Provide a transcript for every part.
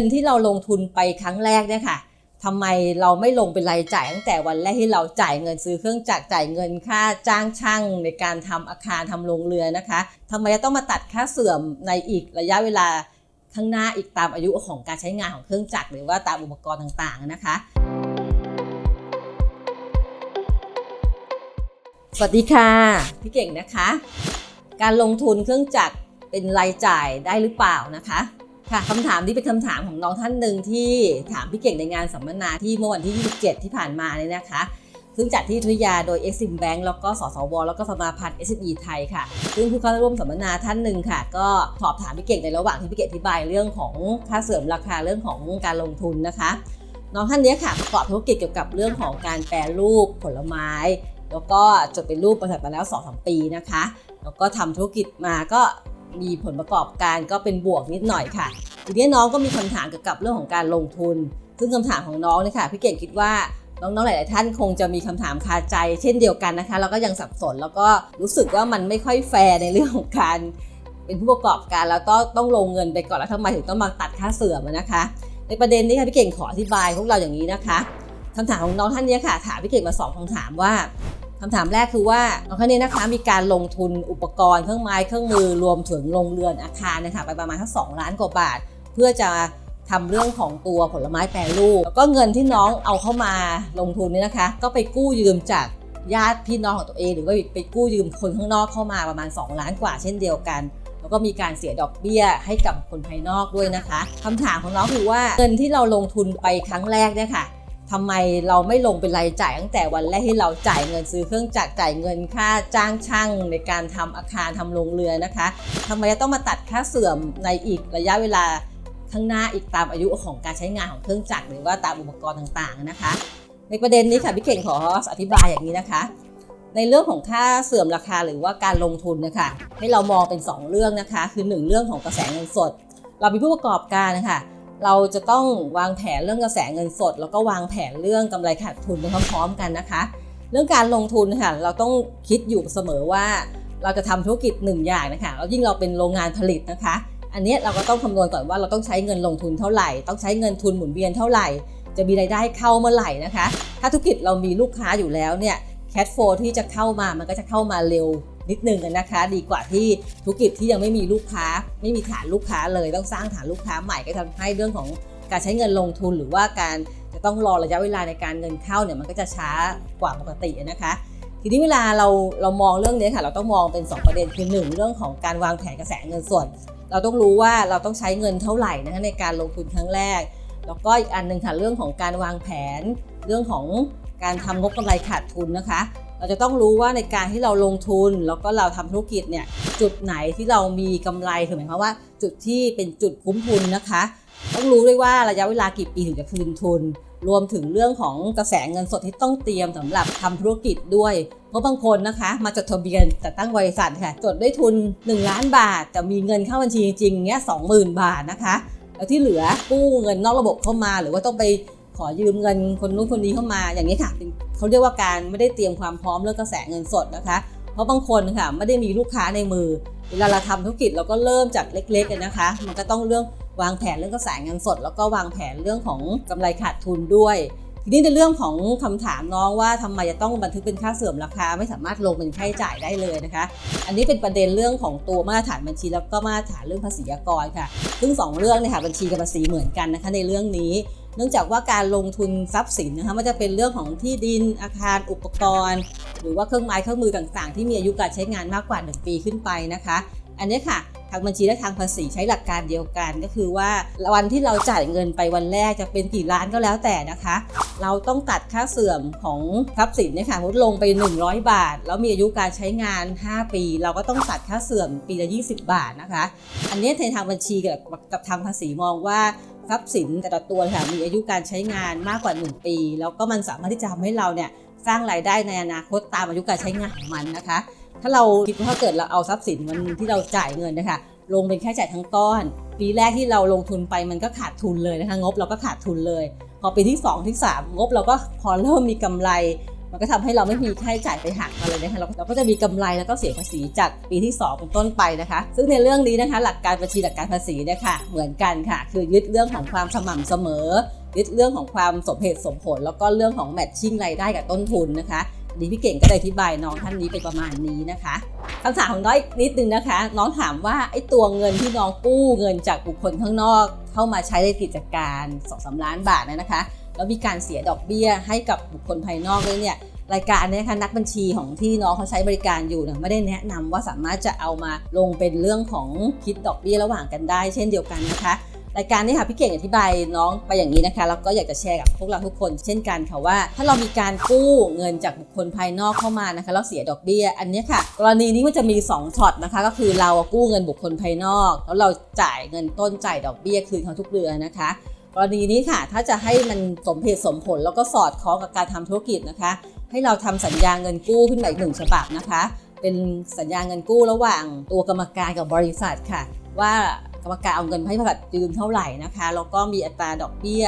นที่เราลงทุนไปครั้งแรกเนี่ยค่ะทำไมเราไม่ลงเป็นรายจ่ายตั้งแต่วันแรกที่เราจ่ายเงินซื้อเครื่องจักรจ่ายเงินค่าจ้างช่างในการทำอาคารทำโรงเรือนนะคะทำไมจะต้องมาตัดค่าเสื่อมในอีกระยะเวลาข้างหน้าอีกตามอายุของการใช้งานของเครื่องจักรหรือว่าตามอุปกรณ์ต่างๆนะคะสวัสดีค่ะพี่เก่งนะคะ การลงทุนเครื่องจักรเป็นรายจ่ายได้หรือเปล่านะคะ ค่ะคำถามนี้เป็นคำถามของน้องท่านหนึ่งที่ถามพี่เก่งในงานสัมมนาที่เมื่อวันที่ 27 ที่ผ่านมาเนี่ยนะคะ ซึ่งจัดที่อยุทยาโดย Exim Bank แล้วก็สสว แล้วก็สมาพันธ์ SME ไทยค่ะ ซึ่งผู้เข้าร่วมสัมมนาท่านหนึ่งค่ะ ก็สอบถามพี่เก่งในระหว่างที่พี่เก่งอธิบายเรื่องของค่าเสื่อมราคาเรื่องของการลงทุนนะคะ น้องท่านนี้ค่ะประกอบธุรกิจเกี่ยวกับเรื่องของการแปรรูปผลไม้ แล้วก็จดเป็นรูปบริษัทมาแล้ว2-3ปีนะคะ แล้วก็ทำธุรกิจมาก็มีผลประกอบการก็เป็นบวกนิดหน่อยค่ะ ทีนี้น้องก็มีคำถามเกี่ยวกับเรื่องของการลงทุน ซึ่งคำถามของน้องเนี่ยค่ะพี่เก่งคิดว่าน้องๆ หลาย ๆ ท่านคงจะมีคำถามคาใจ เช่นเดียวกันนะคะ แล้วก็ยังสับสนแล้วก็รู้สึกว่ามันไม่ค่อยแฟร์ในเรื่องของการ เป็นผู้ประกอบการแล้วก็ต้องลงเงินไปก่อนแล้วทำไมถึงต้องมาตัดค่าเสื่อมนะคะ ในประเด็นนี้ค่ะพี่เก่งขออธิบายพวกเราอย่างนี้นะคะคำถามของน้องท่านนี้ค่ะถามพี่เก่งมาสองคำถามว่า คำถามแรกคือว่าน้องท่านนี้นะคะมีการลงทุนอุปกรณ์เครื่องไม้เครื่องมือรวมถึงโรงเรือนอาคารนะคะไปประมาณทั้งสองล้านกว่าบาท เพื่อจะทำเรื่องของตัวผลไม้แปรรูปแล้วก็เงินที่น้องเอาเข้ามาลงทุนเนี่ยนะคะ ก็ไปกู้ยืมจากญาติพี่น้องของตัวเอง หรือว่าไปกู้ยืมคนข้างนอกเข้ามาประมาณ 2 ล้านกว่าเช่นเดียวกัน แล้วก็มีการเสียดอกเบี้ยให้กับคนภายนอกด้วยนะคะคำถามของน้องคือว่าเงินที่เราลงทุนไปครั้งแรกเนี่ยค่ะ ทำไมเราไม่ลงเป็นรายจ่ายตั้งแต่วันแรกที่เราจ่ายเงินซื้อเครื่องจักรจ่ายเงินค่าจ้างช่างในการทำอาคารทำโรงเรือนนะคะทำไมจะต้องมาตัดค่าเสื่อมในอีกระยะเวลาข้างหน้าอีกตามอายุของการใช้งานของเครื่องจักรหรือว่าตามอุปกรณ์ต่างๆนะคะ ในประเด็นนี้ค่ะพี่เก่งขออธิบายอย่างนี้นะคะ ในเรื่องของค่าเสื่อมราคาหรือว่าการลงทุนนะคะให้เรามองเป็น 2 เรื่องนะคะ คือ 1 เรื่องของกระแสเงินสด เราเป็นผู้ประกอบการนะคะ เราจะต้องวางแผนเรื่องกระแสเงินสด แล้วก็วางแผนเรื่องกำไรขาดทุนไปพร้อมๆกันนะคะ เรื่องการลงทุนค่ะเราต้องคิดอยู่เสมอว่า เราจะทำธุรกิจหนึ่งอย่างนะคะแล้วยิ่งเราเป็นโรงงานผลิตนะคะ อันนี้เราก็ต้องคำนวณก่อนว่าเราต้องใช้เงินลงทุนเท่าไหร่ ต้องใช้เงินทุนหมุนเวียนเท่าไหร่ จะมีรายได้เข้าเมื่อไหร่นะคะ ถ้าธุรกิจเรามีลูกค้าอยู่แล้วเนี่ยแคทโฟที่จะเข้ามามันก็จะเข้ามาเร็ว นิดนึงนะคะ ดีกว่าที่ธุรกิจที่ยังไม่มีลูกค้า ไม่มีฐานลูกค้าเลยต้องสร้างฐานลูกค้าใหม่ก็ทำให้เรื่องของการใช้เงินลงทุนหรือว่าการจะต้องรอระยะเวลาในการเงินเข้าเนี่ยมันก็จะช้ากว่าปกตินะคะทีนี้เวลาเราเรามองเรื่องนี้ค่ะเราต้องมองเป็น 2 ประเด็นคือหนึ่งเรื่องของการวางแผนกระแสเงินส่วน เราต้องรู้ว่าเราต้องใช้เงินเท่าไหร่นะคะในการลงทุนครั้งแรก แล้วก็อีกอันหนึ่งค่ะเรื่องของการวางแผน เรื่องของการทำงบกำไรขาดทุนนะคะ เราจะต้องรู้ว่าในการที่เราลงทุนแล้วก็เราทำธุรกิจเนี่ยจุดไหนที่เรามีกำไรคือหมายความว่า จุดที่เป็นจุดคุ้มทุนนะคะ ต้องรู้ด้วยว่าระยะเวลากี่ปีถึงจะคืนทุน รวมถึงเรื่องของกระแสเงินสดที่ต้องเตรียมสำหรับทำธุรกิจด้วยเพราะบางคนนะคะ มาจดทะเบียนจัดตั้งบริษัทค่ะจดได้ทุน 1 ล้านบาท แต่มีเงินเข้าบัญชีจริงเงี้ย20,000บาทนะคะแล้วที่เหลือกู้เงินนอกระบบเข้ามาหรือว่าต้องไป อยืมเงินคนนู้นคนนี้เข้ามาอย่างนี้ค่ะเขาเรียกว่าการไม่ได้เตรียมความพร้อมเรื่องกระแสเงินสดนะคะ เพราะบางคนค่ะไม่ได้มีลูกค้าในมือเวลาเราทำธุรกิจเราก็เริ่มจากเล็กๆกันนะคะ มันก็ต้องเรื่องวางแผนเรื่องกระแสเงินสด แล้วก็วางแผนเรื่องของกำไรขาดทุนด้วย ทีนี้ในเรื่องของคำถามน้องว่าทำไมจะต้องบันทึกเป็นค่าเสื่อมราคา ไม่สามารถลงเป็นค่าใช้จ่ายได้เลยนะคะ อันนี้เป็นประเด็นเรื่องของตัวมาตรฐานบัญชีแล้วก็มาตรฐานเรื่องภาษีอากรค่ะ ซึ่งสองเรื่องเนี่ยค่ะบัญชีกับภาษีเหมือนกันนะคะในเรื่องนี้เนื่องจากว่าการลงทุนทรัพย์สินนะคะมันจะเป็นเรื่องของที่ดินอาคารอุปกรณ์ หรือว่าเครื่องไม้เครื่องมือต่างๆ ที่มีอายุการใช้งานมากกว่า 1 ปีขึ้นไปนะคะ อันนี้ค่ะทางบัญชีและทางภาษีใช้หลักการเดียวกัน ก็คือว่าวันที่เราจ่ายเงินไปวันแรกจะเป็นกี่ล้านก็แล้วแต่นะคะ เราต้องตัดค่าเสื่อมของทรัพย์สินเนี่ยค่ะลดลงไป 100 บาท แล้วมีอายุการใช้งาน 5 ปี เราก็ต้องตัดค่าเสื่อมปีละ 20 บาทนะคะ อันนี้ในทางบัญชีกับกับทางภาษีมองว่า ทรัพย์สินแต่ละตัวค่ะมีอายุการใช้งานมากกว่า 1 ปี แล้วก็มันสามารถที่จะทำให้เราเนี่ยสร้างรายได้ในอนาคตตามอายุการใช้งานของมันนะคะ ถ้าเราคิดว่าถ้าเกิดเราเอาทรัพย์สินวันที่เราจ่ายเงินนะคะลงเป็นแค่จ่ายทั้งก้อน ปีแรกที่เราลงทุนไปมันก็ขาดทุนเลยนะคะงบเราก็ขาดทุนเลย พอปีที่ 2 ที่ 3 งบเราก็พอเริ่มมีกำไร มันก็ทำให้เราไม่มีค่าใช้จ่ายไปหักมาเลยนะคะเราเราก็จะมีกำไรแล้วก็เสียภาษีจากปีที่ 2 เป็นต้นไปนะคะ ซึ่งในเรื่องนี้นะคะ หลักการบัญชีหลักการภาษีเนี่ยค่ะเหมือนกันค่ะ คือยึดเรื่องของความสม่ำเสมอ ยึดเรื่องของความสมเหตุสมผล แล้วก็เรื่องของแมทชิ่งรายได้กับต้นทุนนะคะอันนี้พี่เก่งก็ได้อธิบายน้องท่านนี้ไปประมาณนี้นะคะคำถามของน้อยนิดนึงนะคะ น้องถามว่าไอ้ตัวเงินที่น้องกู้เงินจากบุคคลข้างนอก เข้ามาใช้ในกิจการ2องสาล้านบาทเนี่ยนะคะ แล้วมีการเสียดอกเบี้ยให้กับบุคคลภายนอกด้วยเนี่ยรายการนี้ค่ะนักบัญชีของที่น้องเขาใช้บริการอยู่เนี่ยไม่ได้แนะนำว่าสามารถจะเอามาลงเป็นเรื่องของคิดดอกเบี้ยระหว่างกันได้ เช่นเดียวกันนะคะรายการนี้ค่ะพี่เก่งอธิบายน้องไปอย่างนี้นะคะแล้วก็อยากจะแชร์กับพวกเราทุกคน เช่นกันค่ะว่า ถ้าเรามีการกู้เงินจากบุคคลภายนอกเข้ามานะคะแล้วเสียดอกเบี้ย อันนี้ค่ะ กรณีนี้มันจะมี2ช็อตนะคะก็คือเรากู้เงินบุคคลภายนอก แล้วเราจ่ายเงินต้นจ่ายดอกเบี้ยคืนเขาทุกเดือนนะคะ กรณีนี้ค่ะ ถ้าจะให้มันสมเหตุสมผลแล้วก็สอดคล้องกับการทำธุรกิจนะคะ ให้เราทำสัญญาเงินกู้ขึ้นมาอีกหนึ่งฉบับนะคะ เป็นสัญญาเงินกู้ระหว่างตัวกรรมการกับบริษัทค่ะ ว่ากรรมการเอาเงินมาให้บริษัทยืมเท่าไหร่นะคะแล้วก็มีอัตราดอกเบี้ย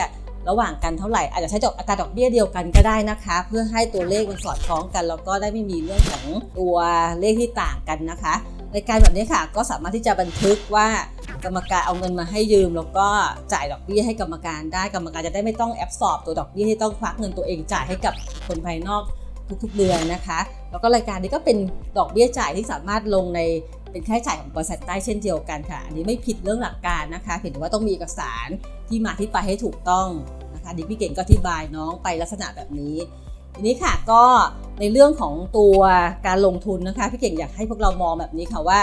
ระหว่างกันเท่าไหร่ อาจจะใช้ดอกอัตราดอกเบี้ยเดียวกันก็ได้นะคะ เพื่อให้ตัวเลขมันสอดคล้องกัน แล้วก็ได้ไม่มีเรื่องของตัวเลขที่ต่างกันนะคะรายการแบบนี้ค่ะ ก็สามารถที่จะบันทึกว่า กรรมการเอาเงินมาให้ยืม แล้วก็จ่ายดอกเบี้ยให้กรรมการได้กรรมการจะได้ไม่ต้องแอบสอบตัวดอกเบี้ยที่ต้องควักเงินตัวเองจ่ายให้กับคนภายนอกทุกๆเดือนนะคะ แล้วก็รายการนี้ก็เป็นดอกเบี้ยจ่ายที่สามารถลงในเป็นค่าใช้จ่ายของบริษัทได้เช่นเดียวกันค่ะ อันนี้ไม่ผิดเรื่องหลักการนะคะเพียงแต่ว่าต้องมีเอกสารที่มาที่ไปให้ถูกต้องนะคะดิพี่เก่งก็อธิบายน้องไปลักษณะแบบนี้ทีนี้ค่ะก็ในเรื่องของตัวการลงทุนนะคะพี่เก่งอยากให้พวกเรามองแบบนี้ค่ะว่า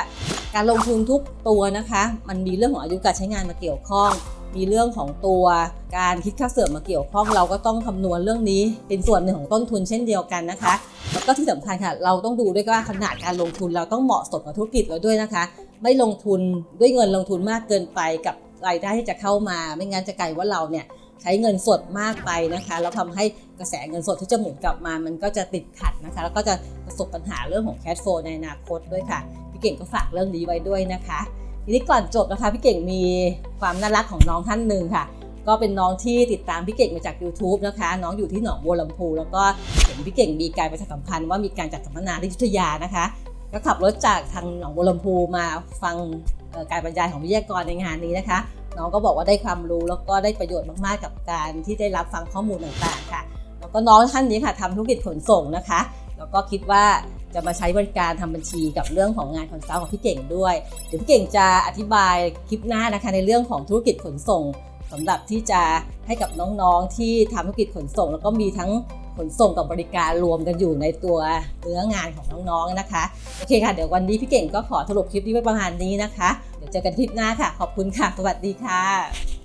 การลงทุนทุกตัวนะคะ มันมีเรื่องของอายุการใช้งานมาเกี่ยวข้อง มีเรื่องของตัวการคิดค่าเสื่อมมาเกี่ยวข้อง เราก็ต้องคำนวณเรื่องนี้ เป็นส่วนหนึ่งของต้นทุนเช่นเดียวกันนะคะแล้วก็ที่สำคัญค่ะ เราต้องดูด้วยว่าขนาดการลงทุนเราต้องเหมาะสมกับธุรกิจเราด้วยนะคะ ไม่ลงทุนด้วยเงินลงทุนมากเกินไปกับรายได้ที่จะเข้ามา ไม่งั้นจะกลายว่าเราเนี่ยใช้เงินสดมากไปนะคะ แล้วทำให้กระแสเงินสดที่จะหมุนกลับมา มันก็จะติดขัดนะคะ แล้วก็จะประสบปัญหาเรื่องของแคชโฟในอนาคตด้วยค่ะ พี่เก่งก็ฝากเรื่องนี้ไว้ด้วยนะคะ ทีนี้ก่อนจบนะคะพี่เก่งมีความน่ารักของน้องท่านหนึ่งค่ะ ก็เป็นน้องที่ติดตามพี่เก่งมาจาก YouTube นะคะ น้องอยู่ที่หนองบัวลำพู แล้วก็เห็นพี่เก่งมีการประชาสัมพันธ์ว่ามีการจัดสัมมนาที่ยุธยานะคะ ก็ขับรถจากทางหนองบัวลำพูมาฟังการบรรยายของวิทยากรในงานนี้นะคะ น้องก็บอกว่าได้ความรู้แล้วก็ได้ประโยชน์มากๆ กับการที่ได้รับฟังข้อมูลต่างๆค่ะ แล้วก็น้องท่านนี้ค่ะทำธุรกิจขนส่งนะคะ แล้วก็คิดว่า จะมาใช้บริการทำบัญชีกับเรื่องของงานคอนซัลท์ของพี่เก่งด้วย เดี๋ยวพี่เก่งจะอธิบายคลิปหน้านะคะในเรื่องของธุรกิจขนส่งสำหรับที่จะให้กับน้องๆที่ทำธุรกิจขนส่ง แล้วก็มีทั้งขนส่งกับบริการรวมกันอยู่ในตัวเนื้องานของน้องๆนะคะ โอเคค่ะ เดี๋ยววันนี้พี่เก่งก็ขอสรุปคลิปนี้ไว้ประมาณนี้นะคะ เดี๋ยวเจอกันคลิปหน้าค่ะ ขอบคุณค่ะ สวัสดีค่ะ